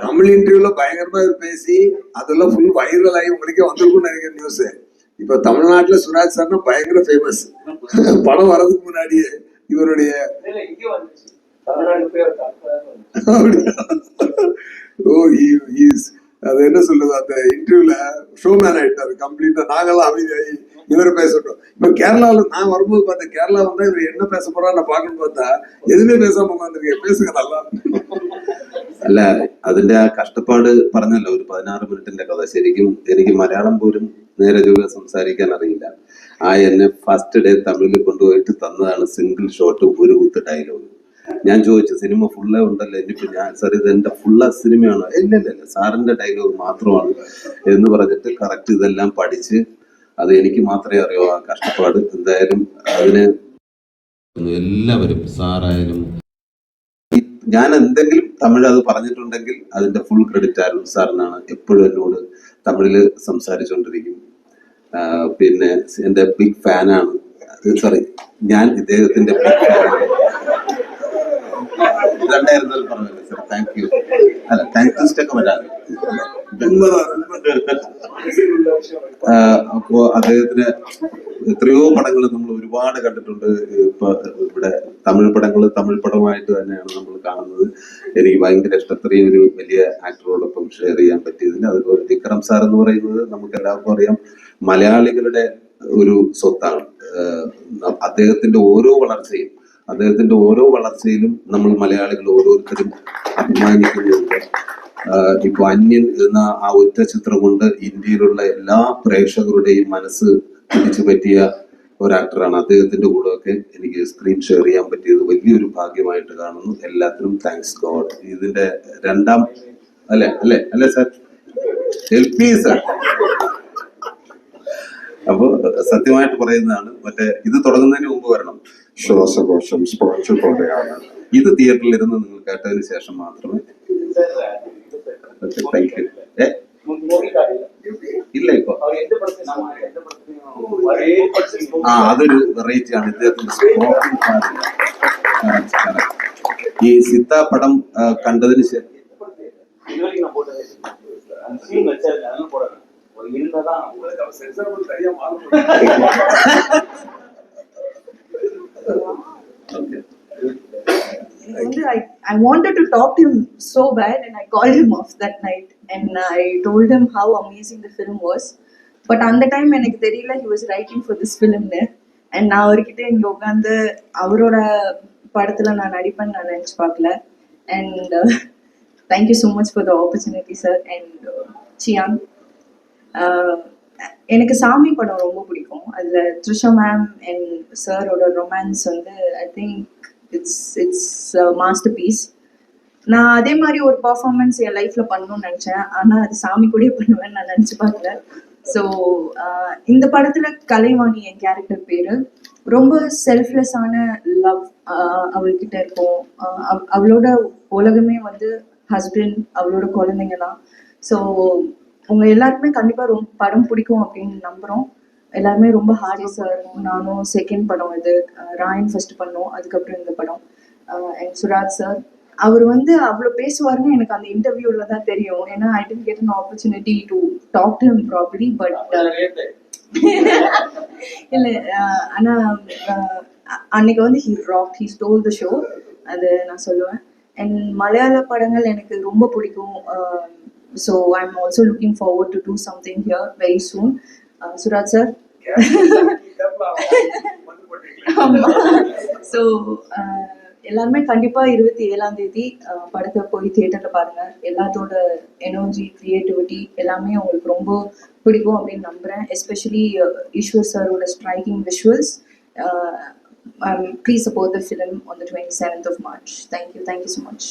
தமிழ் இன்டர்வியூல பயங்கரமா பேசி அதெல்லாம் ஃபுல் வைரல் ஆகி உங்களுக்கே வந்திருக்கும்னு நினைக்கிறேன் நியூஸ் இப்ப தமிழ்நாட்டுல சுராஜ் சார்னா பயங்கர ஃபேமஸ் படம் வர்றதுக்கு முன்னாடியே இவருடைய? ஓ இஸ் அது என்ன சொல்லுது அந்த இன்டர்வியூல ஷோமேன் ஆயிட்டாரு கம்ப்ளீட்டா நாங்கெல்லாம் அமைதியாகி இவர் பேசட்டும் இப்ப கேரளால நான் வரும்போது பார்த்தேன் கேரளா வந்தா இவர் என்ன பேச போறா நான் பார்க்கணும்னு பார்த்தா எதுவுமே பேசாம உட்காந்துருக்கேன் பேசுங்க நல்லா അല്ല അതിന്റെ ആ കഷ്ടപ്പാട് പറഞ്ഞല്ലോ ഒരു പതിനാറ് മിനിറ്റിന്റെ കഥ ശരിക്കും എനിക്ക് മലയാളം പോലും നേരെ ചൊവ്വെ സംസാരിക്കാൻ അറിയില്ല ആ എന്നെ ഫസ്റ്റ് ഡേ തമിഴിൽ കൊണ്ടുപോയിട്ട് തന്നതാണ് സിംഗിൾ ഷോട്ട് ഒരു കുത്ത് ഡയലോഗ് ഞാൻ ചോദിച്ചു സിനിമ ഫുള്ളേ ഉണ്ടല്ലോ ഇനിയിപ്പോ ഞാൻ സാർ ഇത് എന്റെ ഫുള്ള സിനിമയാണ് ഇല്ല ഇല്ല ഇല്ല സാറിന്റെ ഡയലോഗ് മാത്രമാണ് എന്ന് പറഞ്ഞിട്ട് കറക്റ്റ് ഇതെല്ലാം പഠിച്ച് അത് എനിക്ക് മാത്രമേ അറിയൂ. ആ കഷ്ടപ്പാട് എന്തായാലും അതിന് എല്ലാവരും സാറായാലും. ഞാൻ എന്തെങ്കിലും തമിഴ് അത് പറഞ്ഞിട്ടുണ്ടെങ്കിൽ അതിന്റെ ഫുൾ ക്രെഡിറ്റ് അരുൺ സാറിനാണ് എപ്പോഴും എന്നോട് തമിഴിൽ സംസാരിച്ചുകൊണ്ടിരിക്കും പിന്നെ എന്റെ ബിഗ് ഫാനാണ് സോറി ഞാൻ ഇദ്ദേഹത്തിന്റെ ബിഗ് ഫാനാണ് രണ്ടായിരത്തിൽ പറഞ്ഞല്ലോ സാർ താങ്ക് യു അല്ല താങ്ക് യു സ്റ്റൊക്കെ വരാറ്. അപ്പോ അദ്ദേഹത്തിന് എത്രയോ പടങ്ങൾ നമ്മൾ ഒരുപാട് കണ്ടിട്ടുണ്ട്. ഇപ്പൊ ഇവിടെ തമിഴ് പടങ്ങൾ തമിഴ് പടമായിട്ട് തന്നെയാണ് നമ്മൾ കാണുന്നത്. എനിക്ക് ഭയങ്കര ഇഷ്ടത്രയും ഒരു വലിയ ആക്ടറോടൊപ്പം ഷെയർ ചെയ്യാൻ പറ്റിയതിന് അതുപോലെ വിക്രം സാർ എന്ന് പറയുന്നത് നമുക്ക് എല്ലാവർക്കും അറിയാം. മലയാളികളുടെ ഒരു സ്വത്താണ്. അദ്ദേഹത്തിന്റെ ഓരോ വളർച്ചയും അദ്ദേഹത്തിന്റെ ഓരോ വളർച്ചയിലും നമ്മൾ മലയാളികൾ ഓരോരുത്തരും അഭിമാനിക്കുന്നുണ്ട്. ഇപ്പൊ അന്യൻ എന്ന ആ ഒറ്റ ചിത്രം കൊണ്ട് ഇന്ത്യയിലുള്ള എല്ലാ പ്രേക്ഷകരുടെയും മനസ്സ് പിടിച്ചു പറ്റിയ ഒരു ആക്ടറാണ് അദ്ദേഹത്തിന്റെ കൂടെ ഒക്കെ എനിക്ക് സ്ക്രീൻ ഷെയർ ചെയ്യാൻ പറ്റിയത്. വലിയൊരു ഭാഗ്യമായിട്ട് കാണുന്നു. എല്ലാത്തിനും താങ്ക്സ് ഗോഡ് ഇതിന്റെ രണ്ടാം അല്ലെ? അല്ലെ? അല്ലെ സാർ എൽ പി സാർ അപ്പൊ സത്യമായിട്ട് പറയുന്നതാണ്. മറ്റേ ഇത് തുടങ്ങുന്നതിന് മുമ്പ് വരണം. ശ്വാസകോശം സ്പോൺസർ പോലെയാണ്. ഇത് തിയേറ്ററിൽ ഇരുന്ന് നിങ്ങൾ കേട്ടതിന് ശേഷം മാത്രമേ ഏ മൂവി കാണില്ല ഇല്ല ഇപ്പൊ. ആ അതൊരു വെറൈറ്റി ആണ്. ഇദ്ദേഹത്തിന്റെ correct. ഈ സിത്ത പടം കണ്ടതിന് ശേഷം இது I, I wanted to talk to him so bad and I called him off that night and I told him how amazing the film was. But அந்த டைம் எனக்கு தெரியல he was writing for this ஃபிலிம்னு and நான் அவர்கிட்ட இங்கே உட்காந்து அவரோட படத்தில் நான் நடிப்பேன் நான் நினச்சி பார்க்கல. And thank you so much for the opportunity sir and Chiyaan எனக்கு சாமி படம் ரொம்ப பிடிக்கும். அதில் த்ரிஷா மேம் அண்ட் சாரோட ரொமான்ஸ் வந்து I think it's it's masterpiece நான் அதே மாதிரி ஒரு பர்ஃபார்மன்ஸ் என் லைஃப்ல பண்ணணும்னு நினைச்சேன். ஆனால் அது சாமி கூடயே பண்ணுவேன்னு நான் நினச்சி பார்க்கல. ஸோ uh, இந்த படத்தில் கலைவாணி என் கேரக்டர் பேர். ரொம்ப செல்ஃப்லெஸ்ஸான லவ் uh, அவள்கிட்ட இருக்கும். Uh, அவளோட உலகமே வந்து ஹஸ்பண்ட் அவளோட குழந்தைங்க தான். ஸோ உங்க எல்லாருக்குமே கண்டிப்பா ரொம்ப படம் பிடிக்கும் அப்படின்னு நம்புறோம். எல்லாருமே ரொம்ப ஹார்டிஸாக இருக்கும் நானும் செகண்ட் படம் இது ராயன் ஃபர்ஸ்ட் பண்ணோம். அதுக்கப்புறம் இந்த படம். அண்ட் சுராஜ் சார் அவர் வந்து அவ்வளோ பேசுவாருன்னு எனக்கு அந்த இன்டர்வியூல தான் தெரியும். ஏன்னா I didn't get an opportunity to talk to him properly but இல்லை ஆனால் அன்னைக்கு வந்து he rock he stole the show அது நான் சொல்லுவேன். அண்ட் மலையாள படங்கள் எனக்கு ரொம்ப பிடிக்கும். So I am also looking forward to do something here very soon Suraj sir so எல்லாருமே கண்டிப்பா இருபத்தி ஏழாம் தேதி படத்தை போய் தியேட்டர்ல பாருங்க. எல்லாத்தோட எனர்ஜி கிரியேட்டிவிட்டி எல்லாமே உங்களுக்கு ரொம்ப பிடிக்கும் அப்படின்னு நம்புறேன். எஸ்பெஷலி ஈஸ்வர் சாரோட striking visuals please support the film on the twenty seventh of March thank you thank you so much